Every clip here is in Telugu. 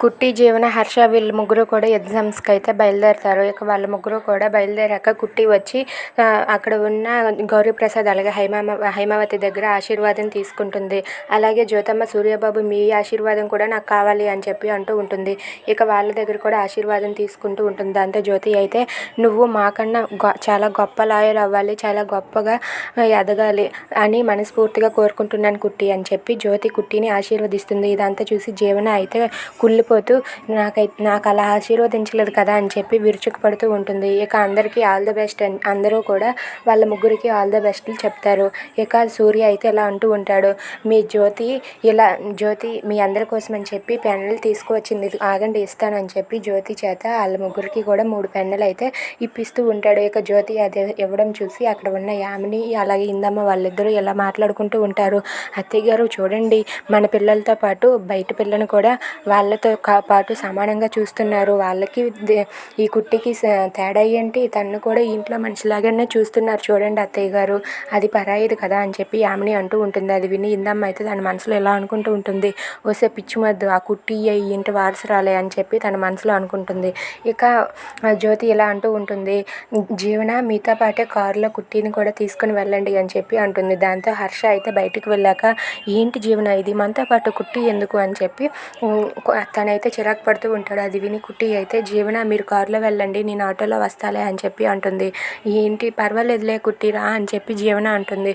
కుట్టి జీవన హర్ష వీళ్ళు ముగ్గురు కూడా ఎగ్జామ్స్కి అయితే బయలుదేరుతారు. ఇక వాళ్ళ ముగ్గురు కూడా బయలుదేరాక కుట్టి వచ్చి అక్కడ ఉన్న గౌరీప్రసాద్ అలాగే హైమామ హైమావతి దగ్గర ఆశీర్వాదం తీసుకుంటుంది. అలాగే జ్యోతమ్మ సూర్యబాబు మీ ఆశీర్వాదం కూడా నాకు కావాలి అని చెప్పి అంటూ ఉంటుంది. ఇక వాళ్ళ దగ్గర కూడా ఆశీర్వాదం తీసుకుంటూ ఉంటుంది. దాంతో జ్యోతి అయితే నువ్వు మాకన్నా గొ- చాలా గొప్ప లాయర్ అవ్వాలి చాలా గొప్పగా ఎదగాలి అని మనస్ఫూర్తిగా కోరుకుంటున్నాను కుట్టి అని చెప్పి జ్యోతి కుట్టిని ఆశీర్వదిస్తుంది. ఇదంతా చూసి జీవన అయితే కుళ్ళు నాకైతే నాకు అలా ఆశీర్వదించలేదు కదా అని చెప్పి విరుచుకుపడుతూ ఉంటుంది. ఇక అందరికీ ఆల్ ద బెస్ట్ అని అందరూ కూడా వాళ్ళ ముగ్గురికి ఆల్ ద బెస్ట్లు చెప్తారు. ఇక సూర్య అయితే ఇలా అంటూ ఉంటాడు మీ జ్యోతి ఇలా జ్యోతి మీ అందరి కోసం అని చెప్పి పెన్నులు తీసుకువచ్చింది ఆగండి ఇస్తానని చెప్పి జ్యోతి చేత వాళ్ళ ముగ్గురికి కూడా మూడు పెన్నులు అయితే ఇప్పిస్తూ ఉంటాడు. ఇక జ్యోతి అది ఇవ్వడం చూసి అక్కడ ఉన్న యామిని అలాగే ఇందమ్మ వాళ్ళిద్దరూ ఇలా మాట్లాడుకుంటూ ఉంటారు. అత్తయ్య గారు చూడండి మన పిల్లలతో పాటు బయట పిల్లని కూడా వాళ్ళతో పాటు సమానంగా చూస్తున్నారు. వాళ్ళకి ఈ కుట్టికి తేడా ఏంటి? తను కూడా ఇంట్లో మనిషిలాగానే చూస్తున్నారు. చూడండి అత్తయ్య గారు అది పరాయిది కదా అని చెప్పి యామిని అంటూ ఉంటుంది. అది విని ఇందమ్మ అయితే తన మనసులో ఎలా అనుకుంటూ ఉంటుంది? వస్తే పిచ్చి మద్దు ఆ కుట్టి ఈ ఇంటి వారసురాలే అని చెప్పి తన మనసులో అనుకుంటుంది. ఇక ఆ జ్యోతి ఇలా అంటూ ఉంటుంది జీవన మీతో పాటే కారులో కుట్టిని కూడా తీసుకుని వెళ్ళండి అని చెప్పి అంటుంది. దాంతో హర్ష అయితే బయటికి వెళ్ళాక ఏంటి జీవన ఇది మనతో పాటు కుట్టి ఎందుకు? అని చెప్పి తన తనైతే చిరాకు పడుతూ ఉంటాడు. అది విని కుట్టి అయితే జీవన మీరు కారులో వెళ్ళండి నేను ఆటోలో వస్తాలే అని చెప్పి అంటుంది. ఏంటి? పర్వాలేదులే కుట్టిరా అని చెప్పి జీవన అంటుంది.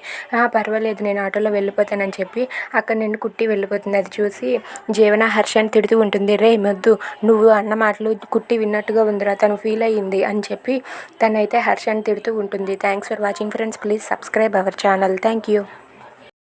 పర్వాలేదు నేను ఆటోలో వెళ్ళిపోతానని చెప్పి అక్కడ నుండి కుట్టి వెళ్ళిపోతుంది. అది చూసి జీవన హర్షని తిడుతూ ఉంటుంది. రే మొద్దు నువ్వు అన్న మాటలు కుట్టి విన్నట్టుగా ఉందిరా తను ఫీల్ అయ్యింది అని చెప్పి తనైతే హర్షని తిడుతూ ఉంటుంది. Thanks for watching friends please subscribe our channel. Thank you.